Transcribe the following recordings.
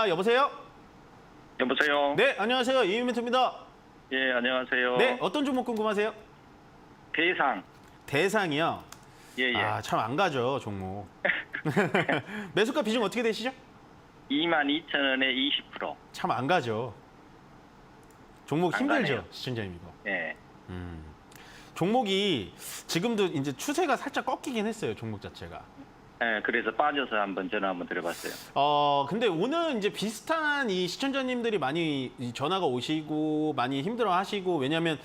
아, 여보세요? 여보세요. 네, 안녕하세요. 이민트입니다. 예, 안녕하세요. 네, 어떤 종목 궁금하세요? 대상. 대상이요. 예, 예. 아, 참 안 가죠, 종목. 매수가 비중 어떻게 되시죠? 22,000원에 20%. 참 안 가죠. 종목 안 힘들죠, 가네요. 시청자님 이거. 예. 종목이 지금도 이제 추세가 살짝 꺾이긴 했어요, 종목 자체가. 예, 그래서 빠져서 한번 전화 한번 드려봤어요. 어, 근데 오늘 이제 비슷한 이 시청자님들이 많이 이 전화가 오시고 많이 힘들어 하시고 왜냐면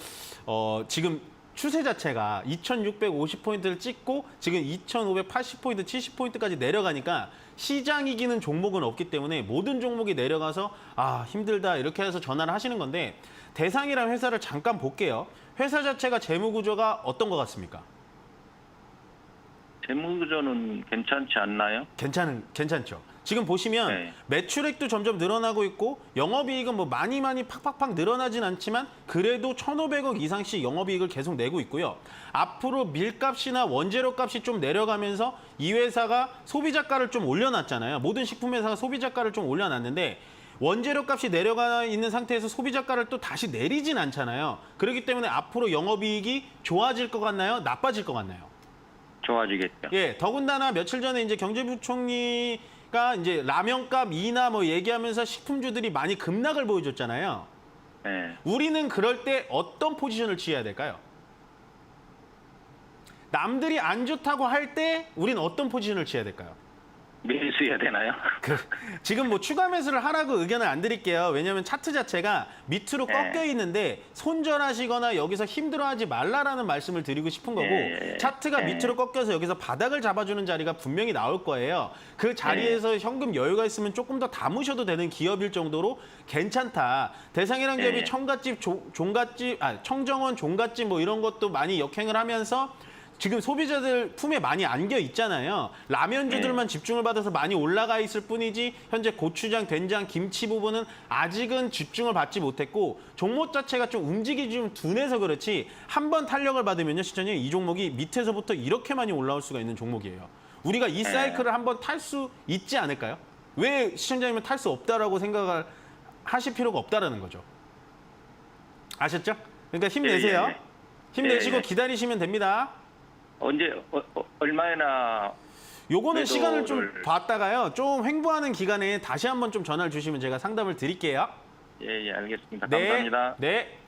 어, 지금 추세 자체가 2650포인트를 찍고 지금 2580포인트, 70포인트까지 내려가니까 시장 이기는 종목은 없기 때문에 모든 종목이 내려가서 아, 힘들다 이렇게 해서 전화를 하시는 건데 대상이라는 회사를 잠깐 볼게요. 회사 자체가 재무 구조가 어떤 것 같습니까? 재무구조는 괜찮지 않나요? 괜찮은 괜찮죠. 지금 보시면 네. 매출액도 점점 늘어나고 있고 영업이익은 뭐 많이 많이 팍팍팍 늘어나진 않지만 그래도 1,500억 이상씩 영업이익을 계속 내고 있고요. 앞으로 밀값이나 원재료 값이 좀 내려가면서 이 회사가 소비자가를 좀 올려놨잖아요. 모든 식품 회사가 소비자가를 좀 올려놨는데 원재료 값이 내려가 있는 상태에서 소비자가를 또 다시 내리진 않잖아요. 그렇기 때문에 앞으로 영업이익이 좋아질 것 같나요? 나빠질 것 같나요? 좋아지겠죠. 예, 더군다나 며칠 전에 이제 경제부총리가 이제 라면값 인하 뭐 얘기하면서 식품주들이 많이 급락을 보여줬잖아요. 예. 우리는 그럴 때 어떤 포지션을 취해야 될까요? 남들이 안 좋다고 할 때 우리는 어떤 포지션을 취해야 될까요? 매수해야 되나요? 그, 지금 뭐 추가 매수를 하라고 의견을 안 드릴게요. 왜냐하면 차트 자체가 밑으로 네. 꺾여 있는데 손절하시거나 여기서 힘들어하지 말라라는 말씀을 드리고 싶은 거고 네. 차트가 네. 밑으로 꺾여서 여기서 바닥을 잡아주는 자리가 분명히 나올 거예요. 그 자리에서 현금 여유가 있으면 조금 더 담으셔도 되는 기업일 정도로 괜찮다. 대상이란 기업이 네. 청갓집, 조- 종갓집, 아 청정원, 종갓집 뭐 이런 것도 많이 역행을 하면서 지금 소비자들 품에 많이 안겨 있잖아요. 라면주들만 집중을 받아서 많이 올라가 있을 뿐이지 현재 고추장, 된장, 김치 부분은 아직은 집중을 받지 못했고 종목 자체가 좀 움직이기 좀 둔해서 그렇지 한 번 탄력을 받으면요 시청자님 이 종목이 밑에서부터 이렇게 많이 올라올 수가 있는 종목이에요. 우리가 이 사이클을 한번 탈 수 있지 않을까요? 왜 시청자님은 탈 수 없다라고 생각을 하실 필요가 없다라는 거죠. 아셨죠? 그러니까 힘내세요. 예, 예. 힘내시고 예, 예. 기다리시면 됩니다. 언제 어, 어, 얼마나 요거는 시간을 좀 봤다가요. 좀 횡보하는 기간에 다시 한번 좀 전화를 주시면 제가 상담을 드릴게요. 예, 예, 알겠습니다. 네. 감사합니다. 네.